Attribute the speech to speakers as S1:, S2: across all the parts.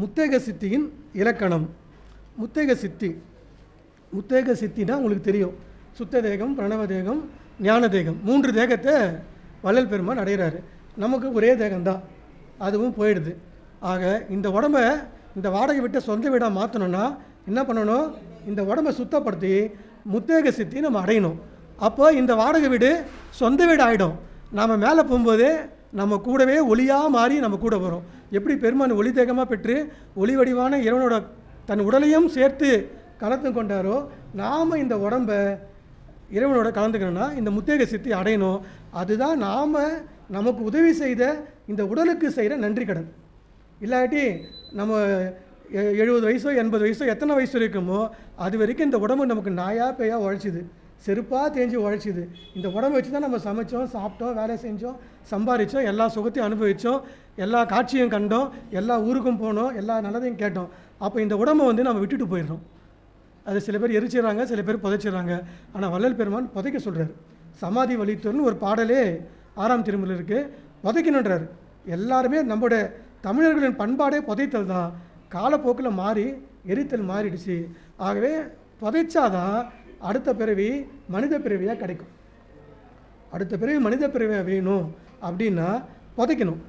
S1: முத்தேக சித்தியின் இலக்கணம். முத்தேக சித்தி. முத்தேக சித்தினா உங்களுக்கு தெரியும். சுத்த தேகம் பிரணவ தேகம் ஞான தேகம். மூன்று தேகத்தை வள்ளல் பெருமான் அடைகிறாரு. நமக்கு ஒரே தேகம்தான். அதுவும் போயிடுது. ஆக இந்த உடம்ப இந்த வாடகை விட்டு சொந்த வீடாக மாற்றணும்னா என்ன பண்ணணும்? இந்த உடம்பை சுத்தப்படுத்தி முத்தேக சித்தி நம்ம அடையணும். அப்போ இந்த வாடகை வீடு சொந்த வீடு ஆகிடும் நாம் மேலே போகும்போதே நம்ம கூடவே ஒளியாக மாறி நம்ம கூட வரும். எப்படி பெருமான் ஒளி தேகமாக பெற்று ஒளி வடிவான இறைவனோட தன் உடலையும் சேர்த்து கலந்து கொண்டாரோ நாம் இந்த உடம்பை இறைவனோட கலந்துக்கணும்னா இந்த முத்தேக சித்தி அடையணும். அதுதான் நாம் நமக்கு உதவி செய்த இந்த உடலுக்கு செய்கிற நன்றி கடன். இல்லாட்டி நம்ம எ- எழுபது வயசோ எண்பது வயசோ எத்தனை வயசு இருக்குமோ அது வரைக்கும் இந்த உடம்பு நமக்கு நாயா பேயா உழைச்சிது. செருப்பாக தேஞ்சு உழைச்சிது. இந்த உடம்பு வச்சு தான் நம்ம சமைச்சோம் சாப்பிட்டோம் வேலை செஞ்சோம் சம்பாதிச்சோம் எல்லா சுகத்தையும் அனுபவித்தோம் எல்லா காட்சியும் கண்டோம் எல்லா ஊருக்கும் போனோம் எல்லா நல்லதையும் கேட்டோம். அப்போ இந்த உடம்பை வந்து நம்ம விட்டுட்டு போயிடுறோம். அது சில பேர் எரிச்சிடுறாங்க சில பேர் புதைச்சிடுறாங்க. ஆனால் வள்ளல் பெருமான் புதைக்க சொல்கிறார் சமாதி வழித்தோர்னு ஒரு பாடலே ஆறாம் திருமுறையில் இருக்குது புதைக்கணுன்றார் எல்லாருமே நம்மளுடைய தமிழர்களின் பண்பாடே புதைத்தல் தான். காலப்போக்கில் மாறி எரித்தல் மாறிடுச்சு. ஆகவே புதைச்சாதான் அடுத்த பிறவி மனித பிறவியாக கிடைக்கும். அடுத்த பிறவி மனித பிறவியாக வேணும் அப்படின்னா புதைக்கணும்.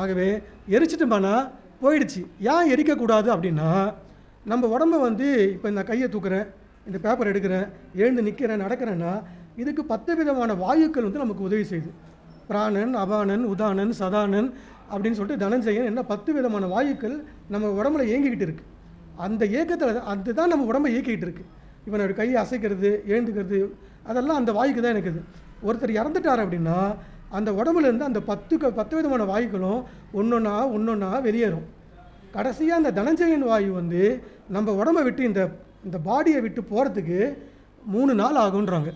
S1: ஆகவே எரிச்சிட்டோம்னா போயிடுச்சு. ஏன் எரிக்கக்கூடாது அப்படின்னா நம்ம உடம்ப வந்து இப்போ இந்த கையை தூக்குறேன் இந்த பேப்பர் எடுக்கிறேன் எழுந்து நிற்கிறேன் நடக்கிறேன்னா இதுக்கு பத்து விதமான வாயுக்கள் வந்து நமக்கு உதவி செய்யுது. பிராணன் அபானன் உதானன் சதானன் அப்படின்னு சொல்லிட்டு தனஞ்சயன் என்ன பத்து விதமான வாயுக்கள் நம்ம உடம்புல இயங்கிக்கிட்டு இருக்குது அந்த இயக்கத்தில் அதுதான் நம்ம உடம்பை இயக்கிக்கிட்டு இருக்குது இப்போ நான் கையை அசைக்கிறது ஏந்துக்கிறது அதெல்லாம் அந்த வாய்க்கு தான் எனக்குது. ஒருத்தர் இறந்துட்டார் அப்படின்னா அந்த உடம்புலேருந்து அந்த பத்து க- பத்து விதமான வாயுக்களும் ஒன்றொன்னா ஒன்றொன்னா வெளியேறும். கடைசியாக அந்த தனஞ்சயன் வாயு வந்து நம்ம உடம்பை விட்டு இந்த இந்த பாடியை விட்டு போகிறதுக்கு மூணு நாள் ஆகுன்றாங்க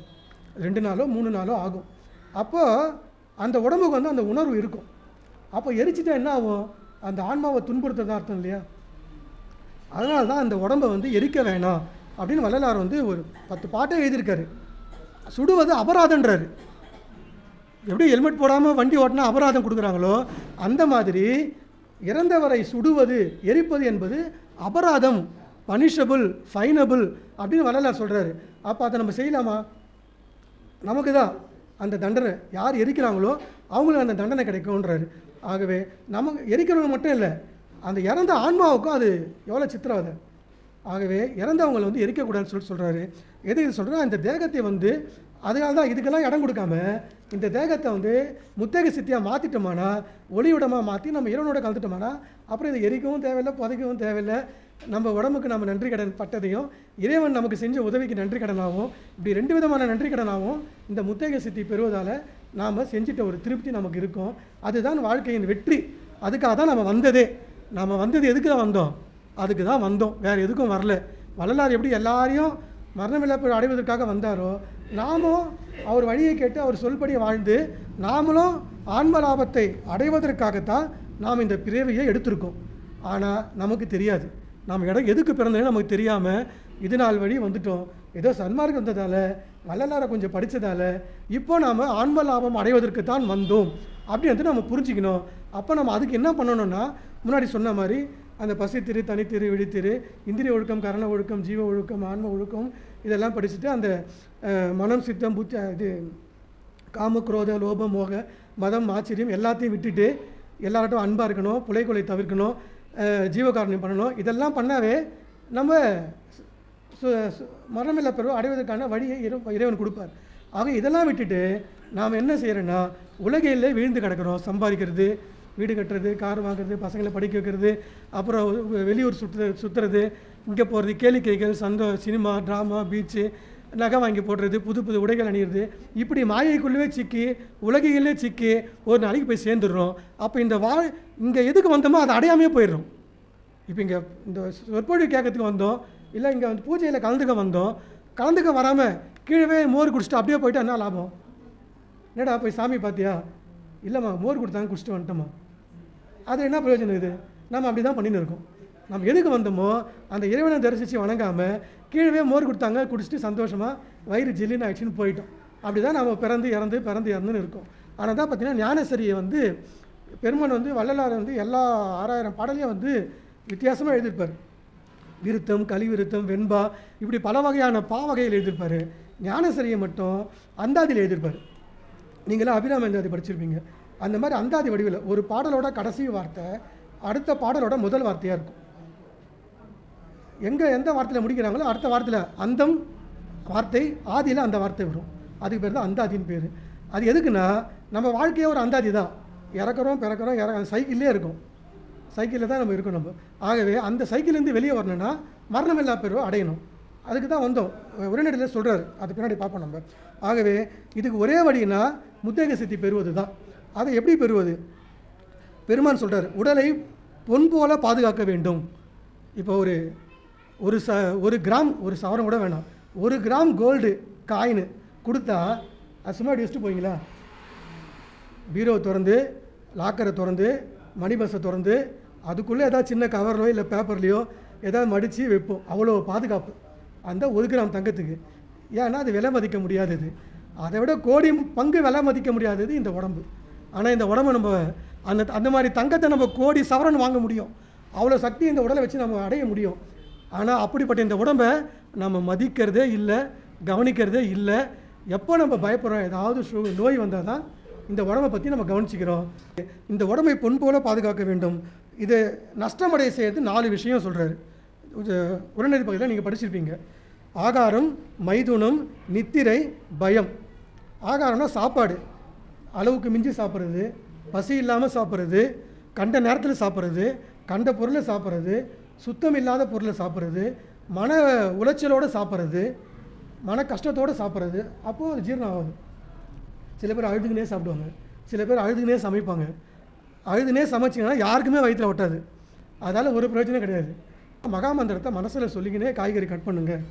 S1: ரெண்டு நாளோ மூணு நாளோ ஆகும். அப்போது அந்த உடம்புக்கு வந்து அந்த உணர்வு இருக்கும். அப்போ எரிச்சிட்டா என்ன ஆகும்? அந்த ஆன்மாவை துன்புறுத்ததான் அர்த்தம் இல்லையா? அதனால தான் அந்த உடம்பை வந்து எரிக்க வேணாம். அப்படின்னு வள்ளலார் வந்து ஒரு பத்து பாட்டே எழுதியிருக்காரு. சுடுவது அபராதன்றாரு எப்படி ஹெல்மெட் போடாமல் வண்டி ஓட்டினா அபராதம் கொடுக்குறாங்களோ அந்த மாதிரி இறந்தவரை சுடுவது எரிப்பது என்பது அபராதம் பனிஷபிள் ஃபைனபிள் அப்படின்னு வள்ளலார் சொல்கிறாரு அப்போ அதை நம்ம செய்யலாமா? நமக்கு தான் அந்த தண்டனை யார் எரிக்கிறாங்களோ அவங்களுக்கு அந்த தண்டனை கிடைக்கும்ன்றாரு. ஆகவே நமக்கு எரிக்கிறவங்க மட்டும் இல்லை அந்த இறந்த ஆன்மாவுக்கும் அது எவ்வளோ சித்திரவதை. ஆகவே இறந்தவங்களை வந்து எரிக்கக்கூடாதுன்னு சொல்லி சொல்கிறாரு எது இது சொல்கிறா இந்த தேகத்தை வந்து அதனால தான் இதுக்கெல்லாம் இடம் கொடுக்காம இந்த தேகத்தை வந்து முத்தேக சித்தியாக மாற்றிட்டோமானா ஒளியுடமாக மாற்றி நம்ம இறைவனோட கலந்துட்டோமானா அப்புறம் இதை எரிக்கவும் தேவையில்லை புதைக்கவும் தேவையில்லை. நம்ம உடம்புக்கு நம்ம நன்றி கடன் பட்டதையும் இறைவன் நமக்கு செஞ்ச உதவிக்கு நன்றி கடனாகவும் இப்படி ரெண்டு விதமான நன்றி கடனாகவும் இந்த முத்தேக சித்தி பெறுவதால் நாம் செஞ்சிட்ட ஒரு திருப்தி நமக்கு இருக்கும். அதுதான் வாழ்க்கையின் வெற்றி. அதுக்காக தான் நம்ம வந்ததே. நாம் வந்தது எதுக்கு தான் வந்தோம்? அதுக்கு தான் வந்தோம். வேறு எதுக்கும் வரல. வள்ளலார் எப்படி எல்லாரையும் மரணமிழப்பு அடைவதற்காக வந்தாரோ நாமும் அவர் வழியை கேட்டு அவர் சொல்படி வாழ்ந்து நாமளும் ஆன்ம லாபத்தை அடைவதற்காகத்தான் நாம் இந்த பிறவியை எடுத்திருக்கோம். ஆனால் நமக்கு தெரியாது. நாம் இடம் எதுக்கு பிறந்தேன்னு நமக்கு தெரியாமல் இது நாள் வழி வந்துட்டோம். ஏதோ சன்மார்க்கம் வந்ததால் வள்ளலாரை கொஞ்சம் படித்ததால் இப்போ நாம் ஆன்ம லாபம் அடைவதற்கு தான் வந்தோம். அப்படி வந்து நம்ம புரிஞ்சுக்கணும். அப்போ நம்ம அதுக்கு என்ன பண்ணணும்னா முன்னாடி சொன்ன மாதிரி அந்த பசித்திரு தனித்திரு விழித்திரு இந்திரிய ஒழுக்கம் கரண ஒழுக்கம் ஜீவ ஒழுக்கம் ஆன்ம ஒழுக்கம் இதெல்லாம் படிச்சுட்டு அந்த மனம் சித்தம் புத்தி இது காம குரோத லோபம் மோக மதம் ஆச்சரியம் எல்லாத்தையும் விட்டுட்டு எல்லார்ட்டும் அன்பாக இருக்கணும் புலைக்கொலை தவிர்க்கணும் ஜீவகாரணம் பண்ணணும். இதெல்லாம் பண்ணாவே நம்ம சு- சு- மரணமில்லா பெருவை அடைவதற்கான வழியை இறைவன் கொடுப்பார். ஆக இதெல்லாம் விட்டுட்டு நாம் என்ன செய்கிறோன்னா உலகையிலே வீழ்ந்து கிடக்கிறோம் சம்பாதிக்கிறது வீடு கட்டுறது கார் வாங்குறது பசங்களை படிக்க வைக்கிறது அப்புறம் வெளியூர் சுற்று சுற்றுறது இங்கே போகிறது கேளிக்கைகள் சந்தோ சினிமா ட்ராமா பீச்சு நகை வாங்கி போடுறது புது புது உடைகள் அணியிறது. இப்படி மாயைக்குள்ளவே சிக்கி உலகையிலே சிக்கி ஒரு நாளைக்கு போய் சேர்ந்துடுறோம். அப்போ இந்த வா இங்கே எதுக்கு வந்தோமோ அதை அடையாமையே போயிடுறோம். இப்போ இங்கே இந்த சொற்பொழிவு கேட்கறதுக்கு வந்தோம். இல்லை இங்கே வந்து பூஜையில் கலந்துக்க வந்தோம். கலந்துக்க வராமல் கீழே மோர் குடிச்சிட்டு அப்படியே போயிட்டா என்ன லாபம்? என்னடா போய் சாமி பார்த்தியா இல்லைம்மா மோர் கொடுத்தாங்க குடிச்சிட்டு வந்துட்டோம்மா. அது என்ன பிரயோஜனம் இது? நம்ம அப்படி தான் பண்ணின்னு இருக்கோம். நம்ம எதுக்கு வந்தோமோ அந்த இறைவனை தரிசித்து வணங்காமல் கீழே மோர் கொடுத்தாங்க குடிச்சிட்டு சந்தோஷமாக வயிறு ஜில்லின்னு ஆயிடுச்சுன்னு போயிட்டோம். அப்படி தான் நம்ம பிறந்து இறந்து பிறந்து இறந்துன்னு இருக்கோம். ஆனால் தான் பார்த்தீங்கன்னா ஞானசரியை வந்து பெருமான் வந்து வள்ளலார் வந்து எல்லா ஆறாயிரம் பாடலையும் வந்து வித்தியாசமாக எழுதியிருப்பார். விருத்தம் கலிவிருத்தம் வெண்பா இப்படி பல வகையான பா வகையில் எழுதியிருப்பார். ஞானசரியை மட்டும் அந்தாதியில் எழுதியிருப்பார். நீங்களாம் அபிராம அந்தாதி படிச்சிருப்பீங்க. அந்த மாதிரி அந்தாதி வடிவில் ஒரு பாடலோட கடைசி வார்த்தை அடுத்த பாடலோட முதல் வார்த்தையாக இருக்கும். எங்கே எந்த வார்த்தையில் முடிக்கிறாங்களோ அடுத்த வார்த்தையில் அந்தம் வார்த்தை ஆதியில் அந்த வார்த்தை வரும். அதுக்கு பேர் தான் அந்தாதின்னு பேர். அது எதுக்குன்னா நம்ம வாழ்க்கையே ஒரு அந்தாதி தான். இறக்குறோம் பிறக்கிறோம் இற சைக்கிள்லே இருக்கும். சைக்கிளில் தான் நம்ம இருக்கோம் நம்ம. ஆகவே அந்த சைக்கிள்லேருந்து வெளியே வரணும்னா மரணமில்லா பெருவை அடையணும். அதுக்கு தான் வந்தோம். உரைநடையில் சொல்கிறார் அது பின்னாடி பார்ப்போம் நம்ம. ஆகவே இதுக்கு ஒரே வழினா முத்தேக சித்தி பெறுவது தான் அதை எப்படி பெறுவது? பெருமான் சொல்கிறார் உடலை பொன் போல பாதுகாக்க வேண்டும். இப்போ ஒரு ஒரு ச ஒரு கிராம் ஒரு சவரம் கூட வேணாம். ஒரு கிராம் கோல்டு காயின் கொடுத்தா அது சும்மா அப்படி வச்சுட்டு போவீங்களா? பீரோவை திறந்து லாக்கரை திறந்து மணி பஸ்ஸை திறந்து அதுக்குள்ளே ஏதாவது சின்ன கவர்லையோ இல்லை பேப்பர்லேயோ ஏதாவது மடித்து வைப்போம். அவ்வளோ பாதுகாப்பு. அந்த ஒரு கிராம் தங்கத்துக்கு. ஏன்னா அது விலை மதிக்க முடியாதது. அதை விட கோடி பங்கு விலை மதிக்க முடியாதது இந்த உடம்பு. ஆனால் இந்த உடம்பை நம்ம அந்த அந்த மாதிரி தங்கத்தை நம்ம கோடி சவரன் வாங்க முடியும். அவ்வளோ சக்தி இந்த உடலை வச்சு நம்ம அடைய முடியும். ஆனால் அப்படிப்பட்ட இந்த உடம்பை நம்ம மதிக்கிறதே இல்லை கவனிக்கிறதே இல்லை. எப்போ நம்ம பயப்படுறோம்? ஏதாவது நோய் வந்தால் தான் இந்த உடம்பை பற்றி நம்ம கவனிச்சிக்கிறோம். இந்த உடம்பை பொன் போல பாதுகாக்க வேண்டும். இது நஷ்டமடைய செய்கிறது நாலு விஷயம் சொல்கிறாரு உடனடி பகுதியில் நீங்கள் படிச்சிருப்பீங்க. ஆகாரம் மைதுனம் நித்திரை பயம். ஆகாரம்னா சாப்பாடு. அளவுக்கு மிஞ்சி சாப்பிட்றது பசி இல்லாமல் சாப்பிட்றது கண்ட நேரத்தில் சாப்பிட்றது கண்ட பொருளை சாப்பிட்றது சுத்தம் இல்லாத பொருளை சாப்பிட்றது மன உளைச்சலோடு சாப்பிட்றது மன கஷ்டத்தோடு சாப்பிட்றது அப்போது அது ஜீரணம் ஆகாது. சில பேர் அழுதுகினே சாப்பிடுவாங்க. சில பேர் அழுதுகினே சமைப்பாங்க. அழுதுனே சமைச்சிங்கன்னா யாருக்குமே வயிற்றில் ஒட்டாது. அதால் ஒரு பிரயோஜனம் கிடையாது. மகாமந்திரத்தை மனசில் சொல்லிக்கினே காய்கறி கட் பண்ணுங்கள்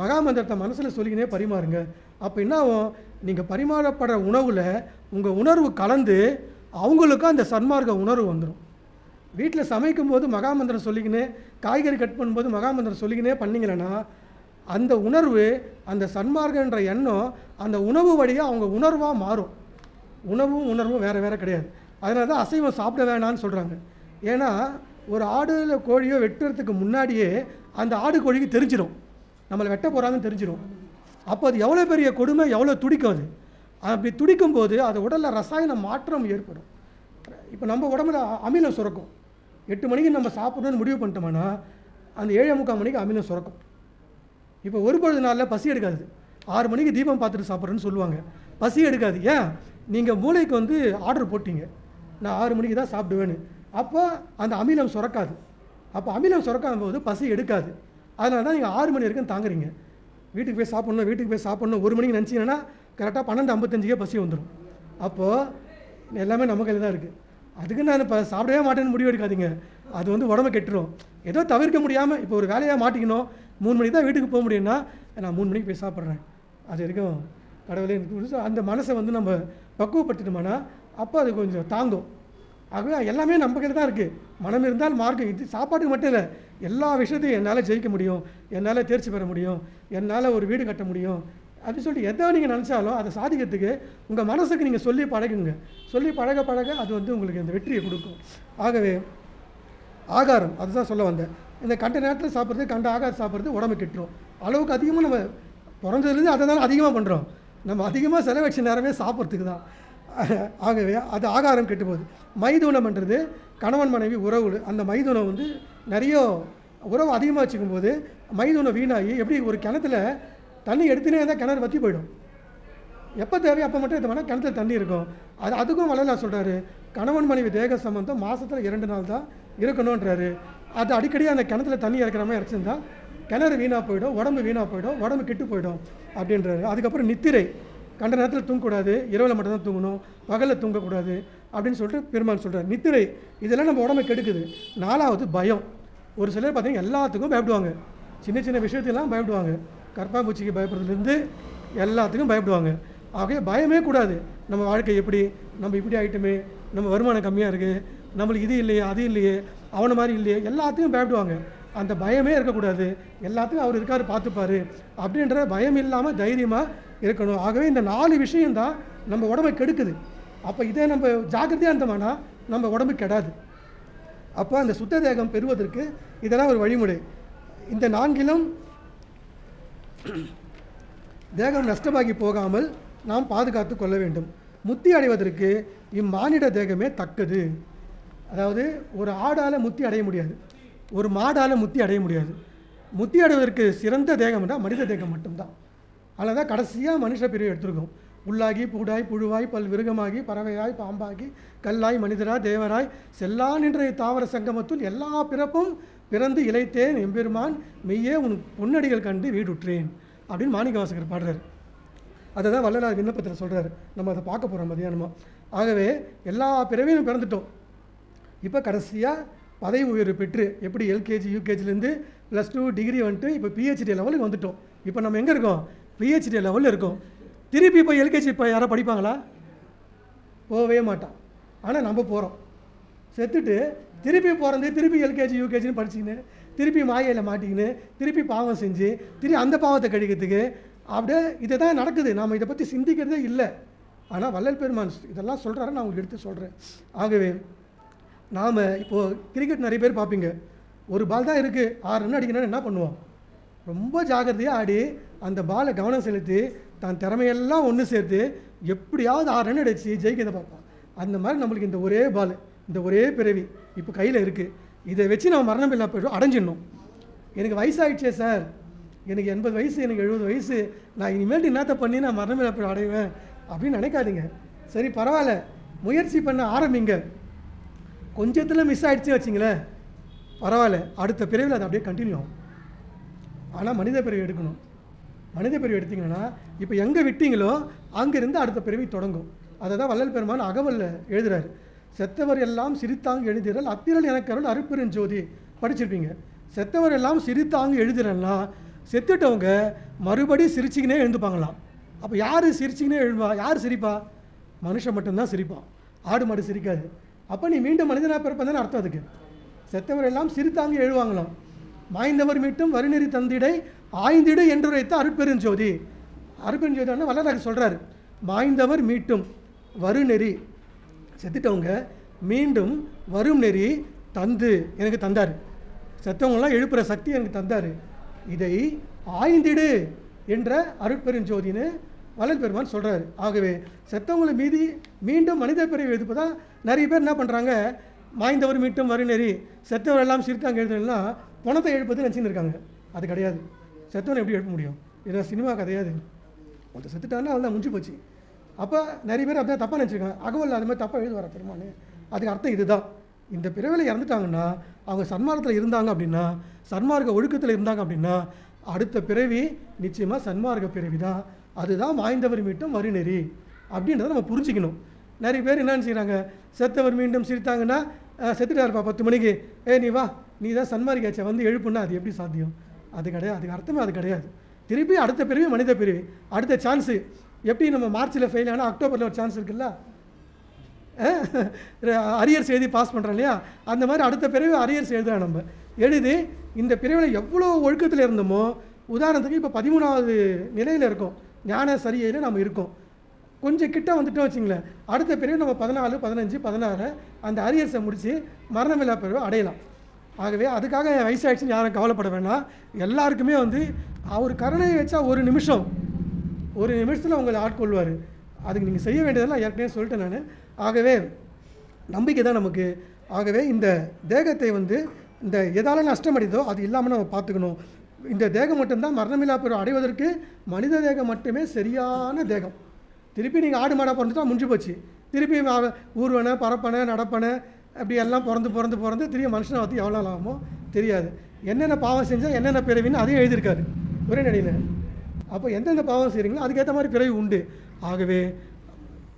S1: மகாமந்திரத்தை மனசில் சொல்லிக்கினே பரிமாறுங்க. அப்போ என்ன ஆகும்? நீங்கள் பரிமாறப்படுற உணவில் உங்கள் உணர்வு கலந்து அவங்களுக்கும் அந்த சன்மார்க்க உணர்வு வந்துடும் வீட்டில் சமைக்கும் போது மகாமந்திரம் சொல்லிக்கினே காய்கறி கட் பண்ணும்போது மகாமந்திரம் சொல்லிக்கினே பண்ணிங்கன்னா அந்த உணர்வு அந்த சன்மார்க்கன்ற எண்ணம் அந்த உணவு வழியாக அவங்க உணர்வாக மாறும். உணவும் உணர்வும் வேறு வேறு கிடையாது. அதனால தான் அசைவம் சாப்பிட வேணாம்னு சொல்கிறாங்க ஏன்னா ஒரு ஆடு கோழியோ வெட்டுறதுக்கு முன்னாடியே அந்த ஆடு கோழிக்கு தெரிஞ்சிடும் நம்மளை வெட்ட போகிறாங்கன்னு தெரிஞ்சிடும் அப்போ அது எவ்வளோ பெரிய கொடுமை எவ்வளோ துடிக்கும் அது அப்படி துடிக்கும் போது அது உடலில் ரசாயன மாற்றம் ஏற்படும். இப்போ நம்ம உடம்புல அமிலம் சுரக்கும். எட்டு மணிக்கு நம்ம சாப்பிடணும்னு முடிவு பண்ணிட்டோம்னா அந்த ஏழே முக்கால் மணிக்கு அமிலம் சுரக்கும். இப்போ ஒரு பொழுது நாளில் பசி எடுக்காது. ஆறு மணிக்கு தீபம் பார்த்துட்டு சாப்பிட்றேன்னு சொல்லுவாங்க. பசி எடுக்காது. ஏன்? நீங்கள் மூளைக்கு வந்து ஆர்டர் போட்டீங்க. நான் ஆறு மணிக்கு தான் சாப்பிடுவேன்னு. அப்போ அந்த அமிலம் சுரக்காது. அப்போ அமிலம் சுரக்காத போது பசி எடுக்காது. அதனால தான் நீங்கள் ஆறு மணி வரைக்கும் தாங்குறீங்க. வீட்டுக்கு போய் சாப்பிட்ணும் வீட்டுக்கு போய் சாப்பிட்ணும். ஒரு மணிக்கு நினச்சிங்கன்னா கரெக்டாக பன்னெண்டு ஐம்பத்தஞ்சுக்கே பசி வந்துடும் அப்போது எல்லாமே நம்ம கையில் தான் இருக்குது அதுக்கு நான் இப்போ சாப்பிடவே மாட்டேன்னு முடிவு எடுக்காதீங்க. அது வந்து உடம்பு கெட்டுரும். ஏதோ தவிர்க்க முடியாமல் இப்போ ஒரு வேலையாக மாட்டிக்கணும். மூணு மணிக்கு தான் வீட்டுக்கு போக முடியும்னா நான் மூணு மணிக்கு போய் சாப்பிட்றேன். அது வரைக்கும் கடவுளே அந்த மனசை வந்து நம்ம பக்குவப்படுத்திட்டோம்னா அப்போ அது கொஞ்சம் தாங்கும். ஆகவே எல்லாமே நம்ம கையில் தான் இருக்குது மனம் இருந்தால் மார்க்கம். இது சாப்பாட்டுக்கு மட்டும் இல்லை. எல்லா விஷயத்தையும் என்னால் ஜெயிக்க முடியும் என்னால் தேர்ச்சி பெற முடியும் என்னால் ஒரு வீடு கட்ட முடியும். அப்படின்னு சொல்லிட்டு எதை நீங்கள் நினச்சாலும் அதை சாதிக்கிறதுக்கு உங்கள் மனசுக்கு நீங்கள் சொல்லி பழகுங்க. சொல்லி பழக பழக அது வந்து உங்களுக்கு அந்த வெற்றியை கொடுக்கும். ஆகவே ஆகாரம் அதுதான் சொல்ல வந்தேன். இந்த கண்ட நேரத்தில் சாப்பிட்றது கண்ட ஆகாரம் சாப்பிட்றது உடம்பு கெட்டுரும். அளவுக்கு அதிகமாக நம்ம பிறந்ததுலேருந்து அதை தான் அதிகமாக பண்ணுறோம் நம்ம அதிகமாக செலவழிச்ச நேரமே சாப்பிட்றதுக்கு தான். ஆகவே அது ஆகாரம் கெட்டு போகுது. மைதுனம்ன்றது கணவன் மனைவி உறவு அந்த மைதுனம் வந்து நிறைய உறவு அதிகமாக வச்சுக்கும் போது மைதுனம் வீணாகி எப்படி ஒரு கிணத்துல தண்ணி எடுத்துனே இருந்தால் கிணறு வற்றி போயிடும். எப்போ தேவையோ அப்போ மட்டும் எடுத்தோம்னா கிணத்துல தண்ணி இருக்கும். அது அதுக்கும் வள்ளலார் சொல்கிறாரு கணவன் மனைவி தேக சம்பந்தம் மாதத்தில் இரண்டு நாள் தான் இருக்கணுன்றாரு அது அடிக்கடி அந்த கிணத்துல தண்ணி இறக்குற மாதிரி இறச்சிருந்தா கிணறு வீணாக போயிடும் உடம்பு வீணாக போயிடும் உடம்பு கெட்டு போயிடும் அப்படின்றாரு. அதுக்கப்புறம் நித்திரை. கண்ட நேரத்தில் தூங்கக்கூடாது இரவில் மட்டும்தான் தூங்கணும் பகலில் தூங்கக்கூடாது அப்படின்னு சொல்லிட்டு பெருமான் சொல்கிறார் நித்திரை இதெல்லாம் நம்ம உடம்பை கெடுக்குது. நாலாவது பயம். ஒரு சிலர் பார்த்திங்கன்னா எல்லாத்துக்கும் பயப்படுவாங்க. சின்ன சின்ன விஷயத்தையெல்லாம் பயப்படுவாங்க. கற்பாம்பூச்சிக்கு பயப்படுறதுலேருந்து எல்லாத்துக்கும் பயப்படுவாங்க. ஆகவே பயமே கூடாது. நம்ம வாழ்க்கை எப்படி? நம்ம இப்படி ஆகிட்டோமே நம்ம வருமானம் கம்மியாக இருக்குது நம்மளுக்கு இது இல்லையே அது இல்லையே அவனை மாதிரி இல்லையே எல்லாத்துக்கும் பயப்படுவாங்க. அந்த பயமே இருக்கக்கூடாது. எல்லாத்துக்கும் அவர் இருக்கார் பார்த்துப்பார். அப்படின்ற பயம் இல்லாமல் தைரியமாக இருக்கணும். ஆகவே இந்த நாலு விஷயம்தான் நம்ம உடம்பை கெடுக்குது. அப்போ இதே நம்ம ஜாக்கிரதையாக இருந்தோம்னா நம்ம உடம்பு கெடாது. அப்போ அந்த சுத்த தேகம் பெறுவதற்கு இதெல்லாம் ஒரு வழிமுறை. இந்த நான்கிலும் தேகம் நஷ்டமாகி போகாமல் நாம் பாதுகாத்து கொள்ள வேண்டும். முத்தி அடைவதற்கு இம்மானிட தேகமே தக்கது. அதாவது ஒரு ஆடால் முத்தி அடைய முடியாது. ஒரு மாடால் முத்தி அடைய முடியாது. முத்தி அடைவதற்கு சிறந்த தேகம்னா மனித தேகம் மட்டும்தான். அதில் தான் கடைசியாக மனுஷ பிரிவு எடுத்திருக்கோம். உள்ளாகி பூடாய் புழுவாய் பல் விருகமாகி பறவையாய் பாம்பாகி கல்லாய் மனிதராய் தேவராய் செல்லா நின்ற தாவர சங்கமத்துள் எல்லா பிறப்பும் பிறந்து இழைத்தேன் எம்பெருமான் மெய்யே உன் பொன்னடிகள் கண்டு வீடுற்றேன் அப்படின்னு மாணிக்கவாசகர் பாடுறார். அதை தான் வள்ளலார் விண்ணப்பத்தில் சொல்கிறார் நம்ம அதை பார்க்க போகிறோம் மதியானமாக ஆகவே எல்லா பிறவையும் பிறந்துட்டோம். இப்போ கடைசியாக பதவி உயர்வு பெற்று எப்படி எல்கேஜி யூகேஜிலேருந்து ப்ளஸ் டூ டிகிரி வந்துட்டு இப்போ பிஹெச்டி லெவலுக்கு வந்துட்டோம். இப்போ நம்ம எங்கே இருக்கோம்? பிஹெச்டி லெவலில் இருக்கோம். திருப்பி இப்போ எல்கேஜி இப்போ யாராவது படிப்பாங்களா? போகவே மாட்டான். ஆனால் நம்ம போகிறோம் செத்துட்டு திருப்பி பிறந்து திருப்பி எல்கேஜி யூகேஜின்னு படிச்சுக்கின்னு திருப்பி மாயையில் மாட்டிக்கின்னு திருப்பி பாவம் செஞ்சு திருப்பி அந்த பாவத்தை கழிக்கிறதுக்கு அப்படியே இதை தான் நடக்குது. நாம் இதை பற்றி சிந்திக்கிறதே இல்லை. ஆனால் வள்ளல் பெருமான் இதெல்லாம் சொல்கிறாரு நான் உங்களுக்கு எடுத்து சொல்கிறேன் ஆகவே நாம் இப்போது கிரிக்கெட் நிறைய பேர் பார்ப்பீங்க. ஒரு பால் தான் இருக்குது ஆறு ரன் அடிக்கணும்னு என்ன பண்ணுவோம்? ரொம்ப ஜாக்கிரதையாக ஆடி அந்த பாலை கவனம் செலுத்தி தான் திறமையெல்லாம் ஒன்று சேர்த்து எப்படியாவது ஆறு ரன் அடிச்சு ஜெயிக்கிறத பார்ப்பான். அந்த மாதிரி நம்மளுக்கு இந்த ஒரே பால் இந்த ஒரே பிறவி இப்போ கையில் இருக்குது இதை வச்சு நம்ம மரணம் இல்லாமல் போய்டும் அடைஞ்சிடணும். எனக்கு வயசாகிடுச்சே சார். எனக்கு எண்பது வயசு எனக்கு எழுபது வயசு. நான் இனிமேல் என்னத்த பண்ணி நான் மரணம் இல்லாமல் போய் அடைவேன் அப்படின்னு நினைக்காதீங்க. சரி பரவாயில்ல. முயற்சி பண்ண ஆரம்பிங்க. கொஞ்சத்தில் மிஸ் ஆகிடுச்சு வச்சிங்களேன். பரவாயில்ல. அடுத்த பிறவில் அது அப்படியே கண்டினியூ ஆகும். ஆனால் மனித பிறவி எடுக்கணும். மனித பிறவி எடுத்திங்கன்னா இப்போ எங்கே விட்டீங்களோ அங்கேருந்து அடுத்த பிறவி தொடங்கும். அதை தான் வள்ளல் பெருமான் அகவல்ல எழுதுகிறார் செத்தவர் எல்லாம் சிரித்தாங்க எழுதிறல் அத்திரல் எனக்கருள் அருப்பெருஞ்சோதி படிச்சிருப்பீங்க. செத்தவர் எல்லாம் சிரித்தாங்க எழுதுறல்னா செத்துட்டவங்க மறுபடி சிரிச்சிக்கினே எழுந்துப்பாங்களாம். அப்போ யார் சிரிச்சிக்கினே எழுவா யார் சிரிப்பா? மனுஷன் மட்டும்தான் சிரிப்பான். ஆடு மாடு சிரிக்காது. அப்போ நீ மீண்டும் மனிதனாக பிறப்பதானே அர்த்தம் அதுக்கு. செத்தவர் எல்லாம் சிரித்தாங்க எழுவாங்களாம். மாய்ந்தவர் மீட்டும் வரிநெறி தந்திடை ஆய்ந்திடு என்றுரைத்த அருட்பெருஞ்சோதி. அருட்பெருஞ்சோதி வல்லராக சொல்கிறார் மாய்ந்தவர் மீட்டும் வருநெறி செத்துட்டவங்க மீண்டும் வரும் நெறி தந்து எனக்கு தந்தார். செத்தவங்களாம் எழுப்புகிற சக்தி எனக்கு தந்தார். இதை ஆய்ந்திடு என்ற அருட்பெருஞ்சோதின்னு வள்ளல் பெருமான் சொல்கிறாரு ஆகவே செத்தவங்களை மீதி மீண்டும் மனித பிறவி எழுதுப்பதா நிறைய பேர் என்ன பண்ணுறாங்க மாய்ந்தவர் மீட்டும் வருநெறி செத்தவர் எல்லாம் சிரித்தாங்க எழுதுனா பணத்தை எழுப்பது நினச்சின்னு இருக்காங்க. அது கிடையாது. செத்தவனை எப்படி எழுப்ப முடியும்? இது சினிமா கிடையாது ஒருத்தர் செத்துட்டாங்கன்னா அவன் முடிஞ்சு போச்சு. அப்போ நிறைய பேர் அப்படியே தப்பாக நினச்சிருக்காங்க. அகவல் அது மாதிரி தப்பாக எழுதுவார பெருமானு அதுக்கு அர்த்தம் இதுதான். இந்த பிறவியில் இறந்துட்டாங்கன்னா அவங்க சன்மார்க்கத்தில் இருந்தாங்க அப்படின்னா சன்மார்க்க ஒழுக்கத்தில் இருந்தாங்க அப்படின்னா அடுத்த பிறவி நிச்சயமாக சன்மார்க்க பிறவி தான் அதுதான் வாய்ந்தவர் மீட்டும் மறுநெறி அப்படின்றத நம்ம புரிஞ்சுக்கணும். நிறைய பேர் என்ன செய்கிறாங்க செத்தவர் மீண்டும் சிரித்தாங்கன்னா "அஹ், செத்துட்டாருப்பா பத்து மணிக்கு. ஏ நீ வா. நீ தான் சன்மார்க்காச்சே வந்து எழுப்புனா அது எப்படி சாத்தியம்? அது கிடையாது. அதுக்கு அர்த்தமே அது கிடையாது. திருப்பி அடுத்த பிரிவு மனித பிரிவு. அடுத்த சான்ஸு எப்படி நம்ம மார்ச்சில் ஃபெயில் ஆனால் அக்டோபரில் ஒரு சான்ஸ் இருக்குல்ல? அரியர்ஸ் எழுதி பாஸ் பண்ணுறோம் இல்லையா? அந்த மாதிரி அடுத்த பிறவி அரியர்ஸ் எழுதுறோம் நம்ம. எழுதி இந்த பிரிவில் எவ்வளோ ஒழுக்கத்தில் இருந்தோமோ உதாரணத்துக்கு இப்போ பதிமூணாவது நிலையில் இருக்கோம். ஞான சரியில் நம்ம இருக்கோம். கொஞ்சம் கிட்ட வந்துட்டோம் வச்சுங்களேன். அடுத்த பிரிவு நம்ம பதினாலு பதினஞ்சு பதினாறு அந்த அரியர்ஸை முடித்து மரணமில்லா பிரிவு அடையலாம். ஆகவே அதுக்காக வயசாகிடுச்சுன்னு யாரும் கவலைப்பட வேணாம் எல்லாருக்குமே வந்து அவர் கருணையை வச்சா ஒரு நிமிஷம் ஒரு நிமிஷத்தில் உங்களை ஆட்கொள்வார். அதுக்கு நீங்கள் செய்ய வேண்டியதெல்லாம் ஏற்கனவே சொல்லிட்டேன் நான். ஆகவே நம்பிக்கை தான் நமக்கு. ஆகவே இந்த தேகத்தை வந்து இந்த எதால நஷ்டம் அடைதோ அது இல்லாமல் நம்ம பார்த்துக்கணும். இந்த தேகம் மட்டும்தான் மரணமில்லா பெரும் அடைவதற்கு மனித தேகம் மட்டுமே சரியான தேகம். திருப்பி நீங்கள் ஆடு மாடாக பிறந்துட்டா முடிஞ்சு போச்சு. திருப்பி ஊர்வனை ஊர்வன பரப்பனை நடப்பனை அப்படி எல்லாம் பிறந்து பிறந்து பிறந்து திரும்பி மனுஷனை வந்து எவ்வளோ ஆகுமோ தெரியாது. என்னென்ன பாவம் செஞ்சால் என்னென்ன பிறவின்னு அதையும் எழுதியிருக்காரு. ஒரே நடையில். அப்போ எந்தெந்த பாவம் செய்கிறீங்களோ அதுக்கேற்ற மாதிரி பிறவி உண்டு. ஆகவே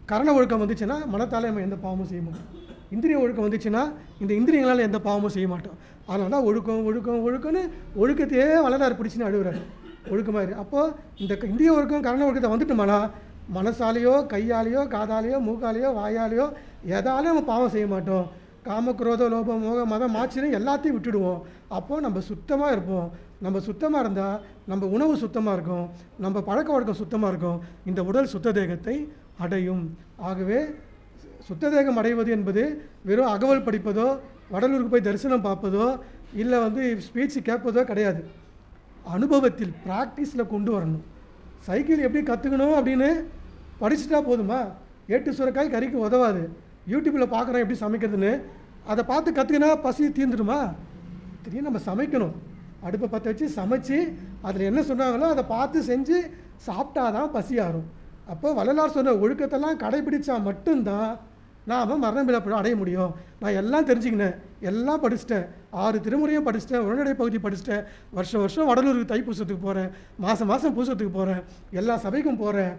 S1: கரண ஒழுக்கம் வந்துச்சுன்னா மனத்தால் நம்ம எந்த பாவமும் செய்ய மாட்டோம். இந்திரிய ஒழுக்கம் வந்துச்சுன்னா இந்த இந்திரியங்களால் எந்த பாவமும் செய்ய மாட்டோம். அதனால தான் ஒழுக்கம் ஒழுக்கம் ஒழுக்கம்னு ஒழுக்கத்தையே வளரார் பிடிச்சின்னு அழுகுறாரு ஒழுக்கமாக இருக்குது அப்போது இந்த க- ஒழுக்கம் கரண ஒழுக்கத்தை வந்துட்டோம்னா மனசாலேயோ கையாலேயோ காதாலேயோ மூக்காலேயோ வாயாலேயோ எதாலையும் நம்ம பாவம் செய்ய மாட்டோம். காம குரோத லோபம் மோக மதம் மாச்சின்னு எல்லாத்தையும் விட்டுடுவோம். அப்போது நம்ம சுத்தமாக இருப்போம். நம்ம சுத்தமாக இருந்தால் நம்ம உணவு சுத்தமாக இருக்கும். நம்ம பழக்க வழக்கம் சுத்தமாக இருக்கும். இந்த உடல் சுத்த தேகத்தை அடையும். ஆகவே சுத்த தேகம் அடைவது என்பது வெறும் அகவல் படிப்பதோ வடலூருக்கு போய் தரிசனம் பார்ப்பதோ இல்லை வந்து ஸ்பீச் கேட்பதோ கிடையாது. அனுபவத்தில் ப்ராக்டிஸில் கொண்டு வரணும். சைக்கிள் எப்படி கற்றுக்கணும் அப்படின்னு படிச்சுட்டா போதுமா? ஏட்டு சுரக்காய் கறிக்கு உதவாது. யூடியூப்பில் பார்க்குறோம் எப்படி சமைக்கிறதுன்னு அதை பார்த்து கற்றுக்கினா பசி தீர்ந்துடுமா? திடீர்னு நம்ம சமைக்கணும். அடுப்பை பற்ற வச்சு சமைச்சு அதில் என்ன சொன்னாங்களோ அதை பார்த்து செஞ்சு சாப்பிட்டா தான் பசி ஆறும். அப்போ வள்ளலார் சொன்ன ஒழுக்கத்தெல்லாம் கடைபிடிச்சா மட்டும்தான் நாம் மரணம் இழப்பு அடைய முடியும். நான் எல்லாம் தெரிஞ்சுக்கினேன். எல்லாம் படிச்சிட்டேன். ஆறு திருமுறையும் படிச்சிட்டேன். உடனடி பகுதி படிச்சிட்டேன். வருஷம் வருஷம் வடலூருக்கு தைப்பூசத்துக்கு போகிறேன் மாதம் மாதம் பூசத்துக்கு போகிறேன் எல்லா சபைக்கும் போகிறேன்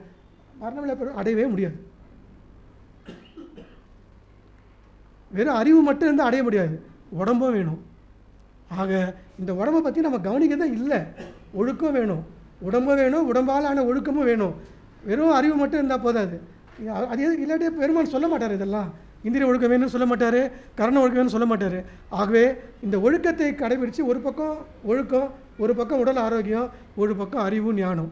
S1: மரணம் இழப்பு அடையவே முடியாது. வெறும் அறிவு மட்டும் இருந்தால் அடைய முடியாது. உடம்பும் வேணும். ஆக இந்த உடம்பை பற்றி நம்ம கவனிக்கிறதே இல்லை. ஒழுக்கம் வேணும். உடம்பும் வேணும். உடம்பால் ஆன ஒழுக்கமும் வேணும். வெறும் அறிவு மட்டும் இருந்தால் போதாது. அது எது- இல்லாட்டி பெருமான் சொல்ல மாட்டார் இதெல்லாம். இந்திரிய ஒழுக்கம் வேணும்னு சொல்ல மாட்டார். கரண ஒழுக்கம் வேணும்னு சொல்ல மாட்டார். ஆகவே இந்த ஒழுக்கத்தை கடைபிடித்து ஒரு பக்கம் ஒழுக்கம் ஒரு பக்கம் உடல் ஆரோக்கியம் ஒரு பக்கம் அறிவு ஞானம்.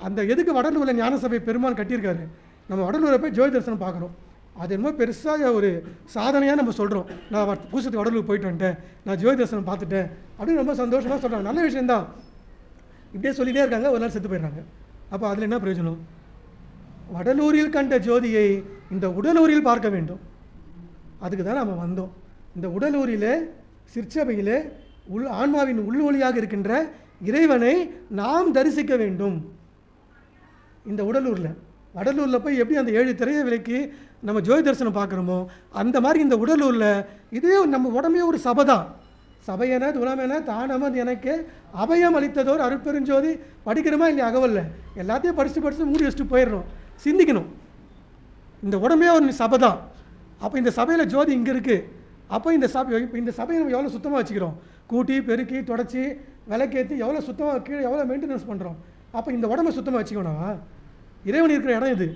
S1: அந்த எதுக்கு வடலூரில் ஞான சபை பெருமான் கட்டியிருக்காரு? நம்ம வடலூரை போய் ஜோதி தரிசனம் பார்க்குறோம் அது என்னமோ பெருசாக ஒரு சாதனையாக நம்ம சொல்கிறோம் நான் பூசத்துக்கு வடலூர் போயிட்டு வந்துட்டேன். நான் ஜோதி தர்சனம் பார்த்துட்டேன். அப்படின்னு ரொம்ப சந்தோஷமாக சொல்கிறாங்க நல்ல விஷயந்தான் இப்படியே சொல்லிகிட்டே இருக்காங்க. ஒரு நாள் செத்து போயிடுறாங்க. அப்போ அதில் என்ன பிரயோஜனம்? வடலூரில் கண்ட ஜோதியை இந்த உடலூரில் பார்க்க வேண்டும். அதுக்கு தான் நம்ம வந்தோம். இந்த உடலூரிலே சிற்சபையிலே உள் ஆன்மாவின் உள்ளொளியாக இருக்கின்ற இறைவனை நாம் தரிசிக்க வேண்டும். இந்த உடலூரில். வடலூரில் போய் எப்படி அந்த ஏழு திரையை விலைக்கு நம்ம ஜோதி தரிசனம் பார்க்குறோமோ அந்த மாதிரி இந்த உடலூரில் இதே நம்ம உடம்பே ஒரு சபை தான். சபையென துணமென தானமன் எனக்கு அபயம் அளித்ததோர் அருட்பெருஞ்சோதி படிக்கிறோமா இல்லையா அகவல்ல? எல்லாத்தையும் படித்து படிச்சுட்டு மூடி வச்சுட்டு போயிடணும் சிந்திக்கணும். இந்த உடம்பே ஒரு சபை தான். அப்போ இந்த சபையில் ஜோதி இங்கே இருக்குது அப்போ இந்த சபை இப்போ இந்த சபையை நம்ம எவ்வளோ சுத்தமாக வச்சுக்கிறோம்? கூட்டி பெருக்கி தொடச்சி விளக்கேற்றி எவ்வளோ சுத்தமாக கீழே எவ்வளோ மெயின்டெனன்ஸ் பண்ணுறோம் அப்போ இந்த உடம்பை சுத்தமாக வச்சுக்கணும்? இறைவன் இருக்கிற இடம் இது.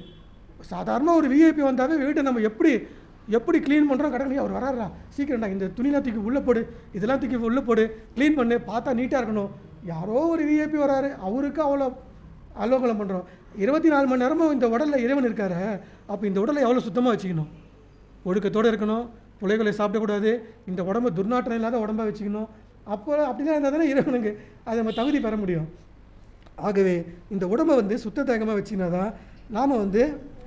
S1: சாதாரண ஒரு விஐபி வந்தாவே வீட்டை நம்ம எப்படி எப்படி க்ளீன் பண்ணுறோம் கடற்கரை அவர் வராரா சீக்கிரம்டா இந்த துணிலாம் தூக்கி உள்ளே போடு இதெல்லாம் தூக்கி உள்ளே போடு க்ளீன் பண்ணு பார்த்தா நீட்டாக இருக்கணும். யாரோ ஒரு விஐபி வராரு அவருக்கு அவ்வளோ அலோகலம் பண்ணுறோம் இருபத்தி நாலு மணி நேரமும் இந்த உடலில் இறைவன் இருக்காரு அப்போ இந்த உடலை எவ்வளோ சுத்தமாக வச்சுக்கணும்? ஒழுக்கத்தோடு இருக்கணும் புலைகளை சாப்பிடக்கூடாது இந்த உடம்பு துர்நாற்றம் இல்லாத உடம்பாக வச்சுக்கணும். அப்போ அப்படிலாம் இருந்தால் தானே இறைவனுக்கு அதை நம்ம தகுதி பெற முடியும். ஆகவே இந்த உடம்பை வந்து சுத்த தேகமாக வச்சுனா தான் நாம் வந்து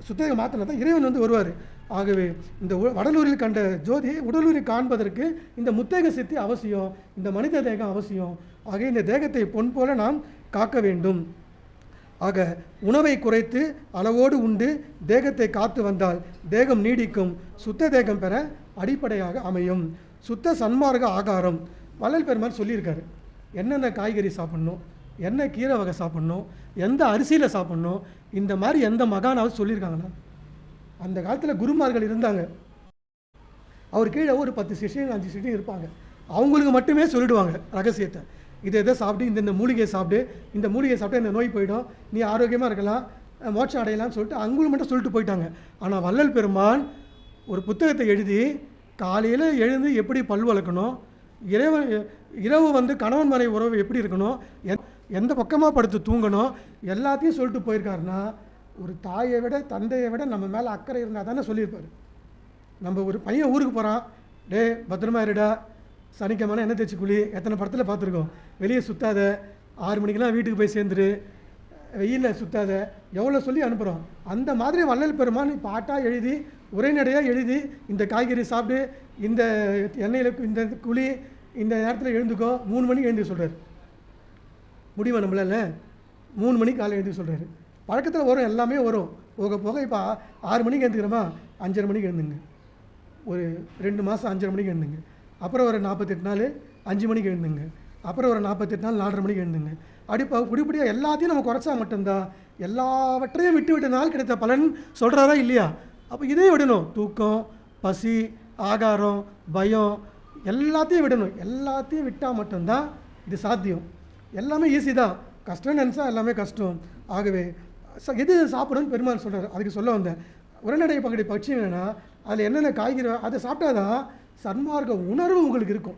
S1: சுத்தேகம் மாற்றினா தான் இறைவன் வந்து வருவார். ஆகவே இந்த வடலூரில் கண்ட ஜோதியை உடலூரில் காண்பதற்கு இந்த முத்தேக சித்தி அவசியம் இந்த மனித தேகம் அவசியம். ஆகவே இந்த தேகத்தை பொன் போல நாம் காக்க வேண்டும். ஆக உணவை குறைத்து அளவோடு உண்டு தேகத்தை காத்து வந்தால் தேகம் நீடிக்கும் சுத்த தேகம் பெற அடிப்படையாக அமையும். சுத்த சன்மார்க்க ஆகாரம். வள்ளல் பெருமாள் சொல்லியிருக்காரு. என்னென்ன காய்கறி சாப்பிட்ணும்? என்ன கீரை வகை சாப்பிட்ணும்? எந்த அரிசியில் சாப்பிட்ணும்? இந்த மாதிரி எந்த மகானாவது சொல்லியிருக்காங்களா? அந்த காலத்தில் குருமார்கள் இருந்தாங்க. அவர் கீழே ஒரு பத்து சிஷியன் அஞ்சு சிஷியன் இருப்பாங்க. அவங்களுக்கு மட்டுமே சொல்லிடுவாங்க ரகசியத்தை. இதை இதை சாப்பிட்டு இந்த இந்த மூலிகையை சாப்பிடு இந்த மூலிகையை சாப்பிட்டா இந்த நோய் போயிடும் நீ ஆரோக்கியமாக இருக்கலாம் மோட்சம் அடையலாம்னு சொல்லிட்டு அவங்களுக்கு மட்டும் சொல்லிட்டு போயிட்டாங்க. ஆனால் வள்ளல் பெருமான் ஒரு புத்தகத்தை எழுதி காலையில் எழுந்து எப்படி பல் வளர்க்கணும் இரவு இரவு வந்து கணவன் மனை உறவு எப்படி இருக்கணும் எந் எந்த பக்கமாக படுத்து தூங்கணும் எல்லாத்தையும் சொல்லிட்டு போயிருக்காருன்னா ஒரு தாயை விட தந்தையை விட நம்ம மேலே அக்கறை இருந்தால் தானே சொல்லியிருப்பார். நம்ம ஒரு பையன் ஊருக்கு போகிறான் டே பத்திரமா இருடா. சனிக்கிழமை என்ன தேய்ச்சி குழி எத்தனை படத்தில் பார்த்துருக்கோம்? வெளியே சுத்தாத. ஆறு மணிக்கெலாம் வீட்டுக்கு போய் சேர்ந்துரு. வெயிலில் சுத்தாத. எவ்வளோ சொல்லி அனுப்புகிறோம் அந்த மாதிரி வள்ளல் பெருமான் பாட்டாக எழுதி உரைநடையாக எழுதி இந்த காய்கறி சாப்பிட்டு இந்த எண்ணெயில் இந்த குழி இந்த நேரத்தில் எழுந்துக்கோ. மூணு மணிக்கு எழுந்து சொல்கிறார் முடியுமா நம்மளால்? மூணு மணிக்கு காலை எழுந்து சொல்கிறாரு பழக்கத்தில் வரும் எல்லாமே வரும். போக போக இப்போ ஆறு மணிக்கு எழுந்துக்கிறோமா? அஞ்சரை மணிக்கு எழுந்துங்க. ஒரு ரெண்டு மாதம் அஞ்சரை மணிக்கு எழுந்துங்க. அப்புறம் ஒரு நாற்பத்தெட்டு நாள் அஞ்சு மணிக்கு எழுந்துங்க. அப்புறம் ஒரு நாற்பத்தெட்டு நாள் நாலரை மணிக்கு எழுந்துங்க. அப்படி இப்போ குடிப்படியாக எல்லாத்தையும் நம்ம குறைச்சா மட்டும்தான். எல்லாவற்றையும் விட்டு விட்ட நாள் கிடைத்த பலன் சொல்கிறாரா இல்லையா? அப்போ இதே விடணும். தூக்கம் பசி ஆகாரம் பயம் எல்லாத்தையும் விடணும். எல்லாத்தையும் விட்டால் மட்டும்தான் இது சாத்தியம். எல்லாமே ஈஸி தான். கஷ்டம்னு நினச்சா எல்லாமே கஷ்டம். ஆகவே ச- எது சாப்பிடணும்னு பெருமாள் சொல்கிறார் அதுக்கு சொல்ல வந்தேன். உரநடை பகுதி பட்சி வேணா அதில் என்னென்ன காய்கறி அதை சாப்பிட்டாதான் சன்மார்க்க உணர்வு உங்களுக்கு இருக்கும்.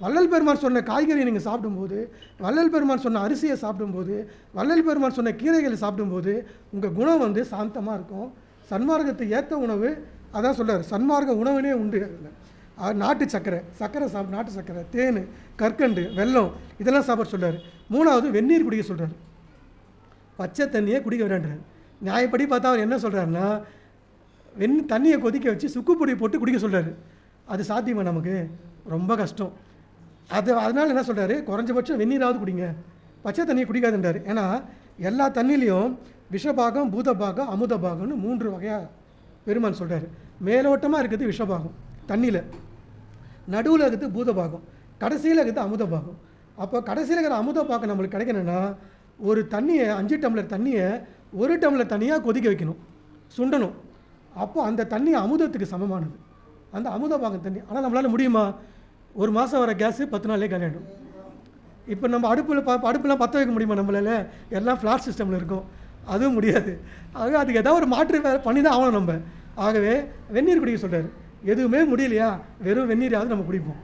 S1: வள்ளல் பெருமான் சொன்ன காய்கறியை நீங்கள் சாப்பிடும்போது வள்ளல் பெருமான் சொன்ன அரிசியை சாப்பிடும்போது வள்ளல் பெருமான் சொன்ன கீரைகளை சாப்பிடும்போது உங்கள் குணம் வந்து சாந்தமாக இருக்கும். சன்மார்க்கத்தை ஏற்ற உணவு அதான் சொல்கிறார் சன்மார்க்க உணவினே உண்டு. நாட்டு சர்க்கரை சர்க்கரை சாப் நாட்டு சர்க்கரை தேன் கற்கண்டு வெல்லம் இதெல்லாம் சாப்பிட சொல்கிறார் மூணாவது வெந்நீர் குடிக்க சொல்கிறார் பச்சை தண்ணியை குடிக்க வேண்டான்றார். நியாயப்படி பார்த்தா அவர் என்ன சொல்கிறாருன்னா வெண் தண்ணியை கொதிக்க வச்சு சுக்குப்பொடி போட்டு குடிக்க சொல்கிறாரு அது சாத்தியமா நமக்கு? ரொம்ப கஷ்டம். அது அதனால் என்ன சொல்கிறாரு குறைஞ்சபட்சம் வெந்நீராவது குடிங்க. பச்சை தண்ணியை குடிக்காதுன்றார். ஏன்னா எல்லா தண்ணிலையும் விஷபாகம் பூதபாகம் அமுதபாகம்னு மூன்று வகையாக பெருமான் சொல்கிறாரு மேலோட்டமாக இருக்குது விஷபாகம் தண்ணியில். நடுவில் இருக்குது பூதபாகம். கடைசியில் இருக்குது அமுதபாகம். அப்போ கடைசியில் இருக்கிற அமுதபாகம் நம்மளுக்கு கிடைக்கணும்னா ஒரு தண்ணியை அஞ்சு டம்ளர் தண்ணியை ஒரு டம்ளர் தண்ணியாக கொதிக்க வைக்கணும். சுண்டணும். அப்போ அந்த தண்ணி அமுதத்துக்கு சமமானது. அந்த அமுதபாகம் தண்ணி. ஆனால் நம்மளால் முடியுமா? ஒரு மாதம் வர கேஸு பத்து நாள்லேயே கல்யாணம். இப்போ நம்ம அடுப்பில் ப அடுப்புலாம் பற்ற வைக்க முடியுமா நம்மளால்? எல்லாம் ஃப்ளாட் சிஸ்டமில் இருக்கும். அதுவும் முடியாது. ஆகவே அதுக்கு ஏதாவது ஒரு மாற்று வேறு பண்ணி தான் ஆகணும் நம்ம. ஆகவே வெந்நீர் குடிக்க சொல்கிறார் எதுவுமே முடியலையா? வெறும் வெந்நீராவது நம்ம குடிப்போம்.